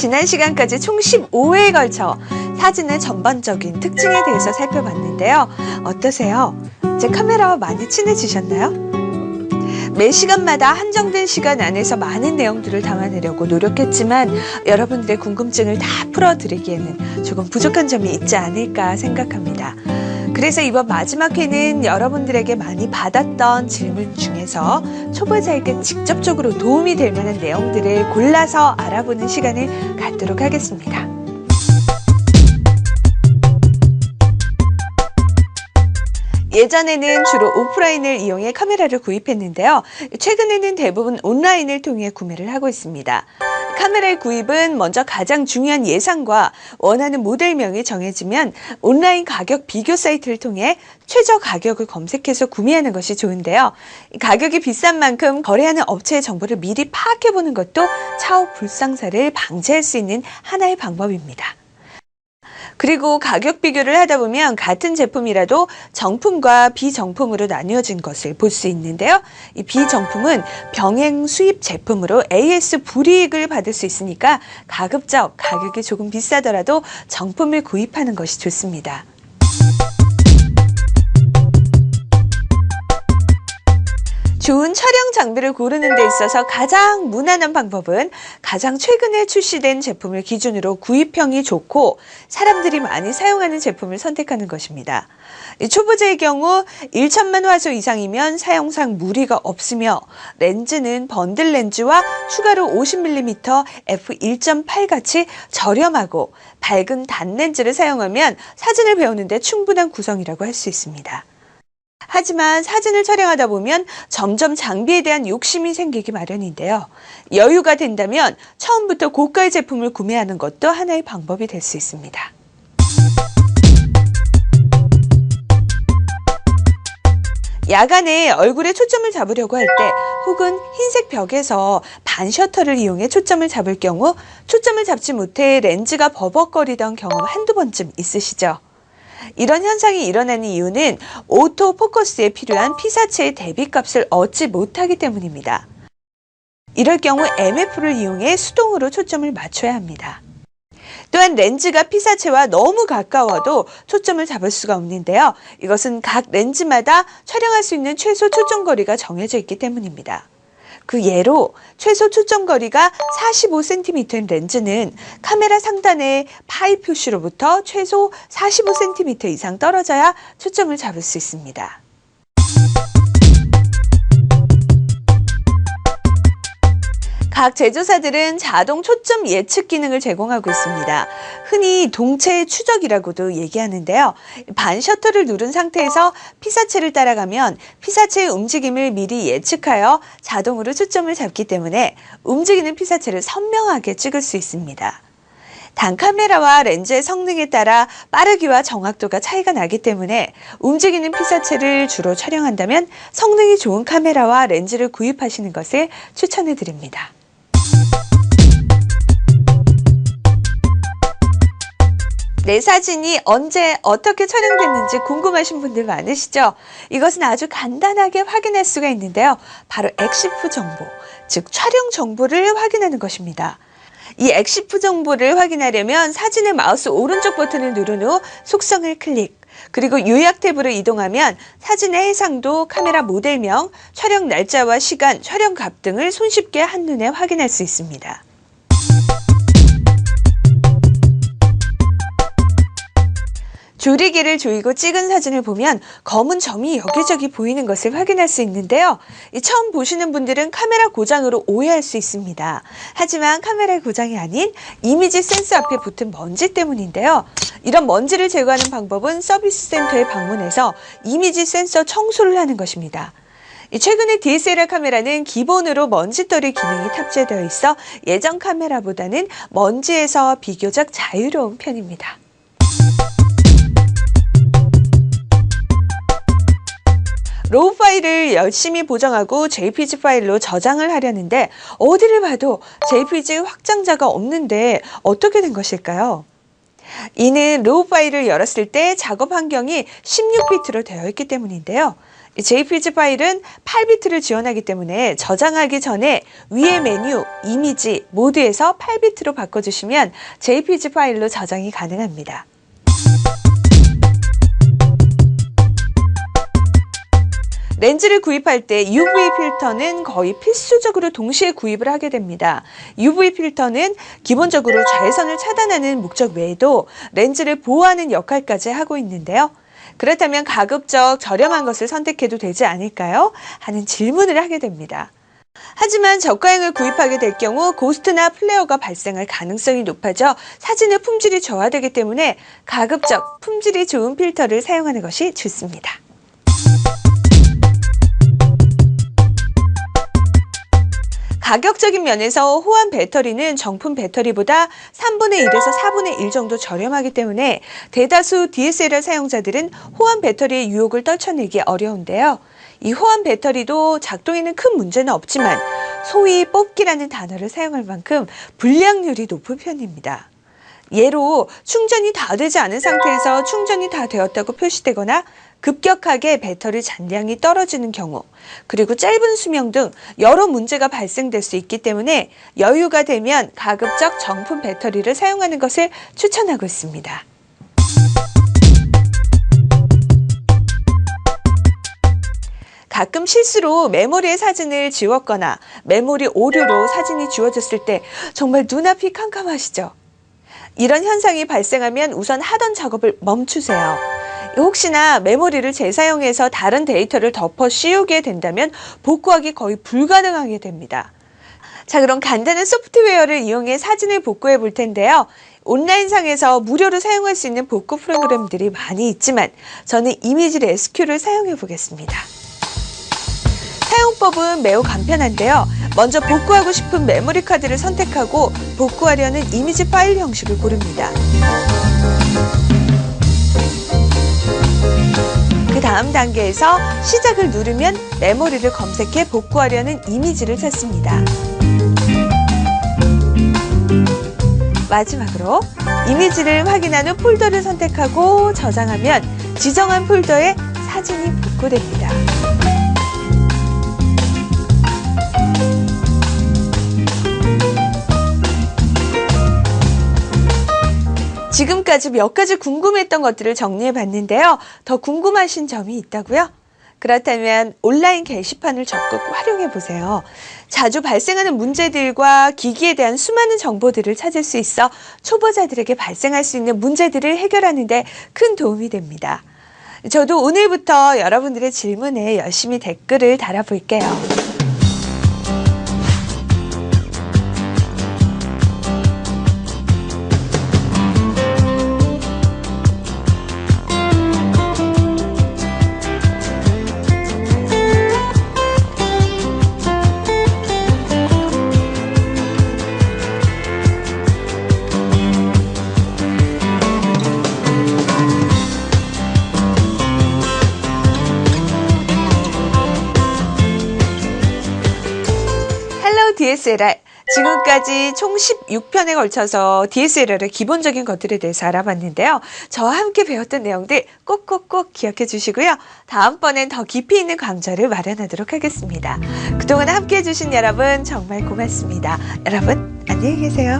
지난 시간까지 총 15회에 걸쳐 사진의 전반적인 특징에 대해서 살펴봤는데요. 어떠세요? 제 카메라와 많이 친해지셨나요? 매 시간마다 한정된 시간 안에서 많은 내용들을 담아내려고 노력했지만 여러분들의 궁금증을 다 풀어드리기에는 조금 부족한 점이 있지 않을까 생각합니다. 그래서 이번 마지막 회는 여러분들에게 많이 받았던 질문 중에서 초보자에게 직접적으로 도움이 될 만한 내용들을 골라서 알아보는 시간을 갖도록 하겠습니다. 예전에는 주로 오프라인을 이용해 카메라를 구입했는데요. 최근에는 대부분 온라인을 통해 구매를 하고 있습니다. 카메라의 구입은 먼저 가장 중요한 예상과 원하는 모델명이 정해지면 온라인 가격 비교 사이트를 통해 최저 가격을 검색해서 구매하는 것이 좋은데요. 가격이 비싼 만큼 거래하는 업체의 정보를 미리 파악해 보는 것도 차후 불상사를 방지할 수 있는 하나의 방법입니다. 그리고 가격 비교를 하다 보면 같은 제품이라도 정품과 비정품으로 나뉘어진 것을 볼 수 있는데요. 이 비정품은 병행 수입 제품으로 AS 불이익을 받을 수 있으니까 가급적 가격이 조금 비싸더라도 정품을 구입하는 것이 좋습니다. 좋은 촬영 장비를 고르는 데 있어서 가장 무난한 방법은 가장 최근에 출시된 제품을 기준으로 구입형이 좋고 사람들이 많이 사용하는 제품을 선택하는 것입니다. 이 초보자의 경우 1천만 화소 이상이면 사용상 무리가 없으며 렌즈는 번들 렌즈와 추가로 50mm f1.8 같이 저렴하고 밝은 단 렌즈를 사용하면 사진을 배우는데 충분한 구성이라고 할 수 있습니다. 하지만 사진을 촬영하다 보면 점점 장비에 대한 욕심이 생기기 마련인데요. 여유가 된다면 처음부터 고가의 제품을 구매하는 것도 하나의 방법이 될 수 있습니다. 야간에 얼굴에 초점을 잡으려고 할 때 혹은 흰색 벽에서 반 셔터를 이용해 초점을 잡을 경우 초점을 잡지 못해 렌즈가 버벅거리던 경험 한두 번쯤 있으시죠? 이런 현상이 일어나는 이유는 오토 포커스에 필요한 피사체의 대비값을 얻지 못하기 때문입니다. 이럴 경우 MF를 이용해 수동으로 초점을 맞춰야 합니다. 또한 렌즈가 피사체와 너무 가까워도 초점을 잡을 수가 없는데요. 이것은 각 렌즈마다 촬영할 수 있는 최소 초점 거리가 정해져 있기 때문입니다. 그 예로 최소 초점 거리가 45cm인 렌즈는 카메라 상단의 파이 표시로부터 최소 45cm 이상 떨어져야 초점을 잡을 수 있습니다. 각 제조사들은 자동 초점 예측 기능을 제공하고 있습니다. 흔히 동체 추적이라고도 얘기하는데요. 반 셔터를 누른 상태에서 피사체를 따라가면 피사체의 움직임을 미리 예측하여 자동으로 초점을 잡기 때문에 움직이는 피사체를 선명하게 찍을 수 있습니다. 단 카메라와 렌즈의 성능에 따라 빠르기와 정확도가 차이가 나기 때문에 움직이는 피사체를 주로 촬영한다면 성능이 좋은 카메라와 렌즈를 구입하시는 것을 추천해 드립니다. 내 사진이 언제 어떻게 촬영됐는지 궁금하신 분들 많으시죠? 이것은 아주 간단하게 확인할 수가 있는데요. 바로 엑시프 정보, 즉 촬영 정보를 확인하는 것입니다. 이 엑시프 정보를 확인하려면 사진의 마우스 오른쪽 버튼을 누른 후 속성을 클릭, 그리고 요약 탭으로 이동하면 사진의 해상도, 카메라 모델명, 촬영 날짜와 시간, 촬영 값 등을 손쉽게 한눈에 확인할 수 있습니다. 조리개를 조이고 찍은 사진을 보면 검은 점이 여기저기 보이는 것을 확인할 수 있는데요. 처음 보시는 분들은 카메라 고장으로 오해할 수 있습니다. 하지만 카메라의 고장이 아닌 이미지 센서 앞에 붙은 먼지 때문인데요. 이런 먼지를 제거하는 방법은 서비스 센터에 방문해서 이미지 센서 청소를 하는 것입니다. 최근에 DSLR 카메라는 기본으로 먼지떨이 기능이 탑재되어 있어 예전 카메라보다는 먼지에서 비교적 자유로운 편입니다. 로우 파일을 열심히 보정하고 JPG 파일로 저장을 하려는데 어디를 봐도 JPG 확장자가 없는데 어떻게 된 것일까요? 이는 로우 파일을 열었을 때 작업 환경이 16비트로 되어 있기 때문인데요. 이 JPG 파일은 8비트를 지원하기 때문에 저장하기 전에 위의 메뉴, 이미지 모두에서 8비트로 바꿔주시면 JPG 파일로 저장이 가능합니다. 렌즈를 구입할 때 UV 필터는 거의 필수적으로 동시에 구입을 하게 됩니다. UV 필터는 기본적으로 자외선을 차단하는 목적 외에도 렌즈를 보호하는 역할까지 하고 있는데요. 그렇다면 가급적 저렴한 것을 선택해도 되지 않을까요? 하는 질문을 하게 됩니다. 하지만 저가형을 구입하게 될 경우 고스트나 플레어가 발생할 가능성이 높아져 사진의 품질이 저하되기 때문에 가급적 품질이 좋은 필터를 사용하는 것이 좋습니다. 가격적인 면에서 호환 배터리는 정품 배터리보다 3분의 1에서 4분의 1 정도 저렴하기 때문에 대다수 DSLR 사용자들은 호환 배터리의 유혹을 떨쳐내기 어려운데요. 이 호환 배터리도 작동에는 큰 문제는 없지만 소위 뽑기라는 단어를 사용할 만큼 불량률이 높은 편입니다. 예로 충전이 다 되지 않은 상태에서 충전이 다 되었다고 표시되거나 급격하게 배터리 잔량이 떨어지는 경우, 그리고 짧은 수명 등 여러 문제가 발생될 수 있기 때문에 여유가 되면 가급적 정품 배터리를 사용하는 것을 추천하고 있습니다. 가끔 실수로 메모리의 사진을 지웠거나 메모리 오류로 사진이 지워졌을 때 정말 눈앞이 캄캄하시죠? 이런 현상이 발생하면 우선 하던 작업을 멈추세요. 혹시나 메모리를 재사용해서 다른 데이터를 덮어 씌우게 된다면 복구하기 거의 불가능하게 됩니다. 자, 그럼 간단한 소프트웨어를 이용해 사진을 복구해 볼 텐데요. 온라인상에서 무료로 사용할 수 있는 복구 프로그램들이 많이 있지만 저는 이미지 레스큐를 사용해 보겠습니다. 사용법은 매우 간편한데요. 먼저 복구하고 싶은 메모리 카드를 선택하고 복구하려는 이미지 파일 형식을 고릅니다. 그 다음 단계에서 시작을 누르면 메모리를 검색해 복구하려는 이미지를 찾습니다. 마지막으로 이미지를 확인한 후 폴더를 선택하고 저장하면 지정한 폴더에 사진이 복구됩니다. 지금까지 몇 가지 궁금했던 것들을 정리해 봤는데요. 더 궁금하신 점이 있다고요? 그렇다면 온라인 게시판을 적극 활용해 보세요. 자주 발생하는 문제들과 기기에 대한 수많은 정보들을 찾을 수 있어 초보자들에게 발생할 수 있는 문제들을 해결하는 데 큰 도움이 됩니다. 저도 오늘부터 여러분들의 질문에 열심히 댓글을 달아볼게요. DSLR. 지금까지 총 16편에 걸쳐서 DSLR의 기본적인 것들에 대해서 알아봤는데요. 저와 함께 배웠던 내용들 꼭꼭꼭 기억해 주시고요. 다음번엔 더 깊이 있는 강좌를 마련하도록 하겠습니다. 그동안 함께 해 주신 여러분 정말 고맙습니다. 여러분, 안녕히 계세요.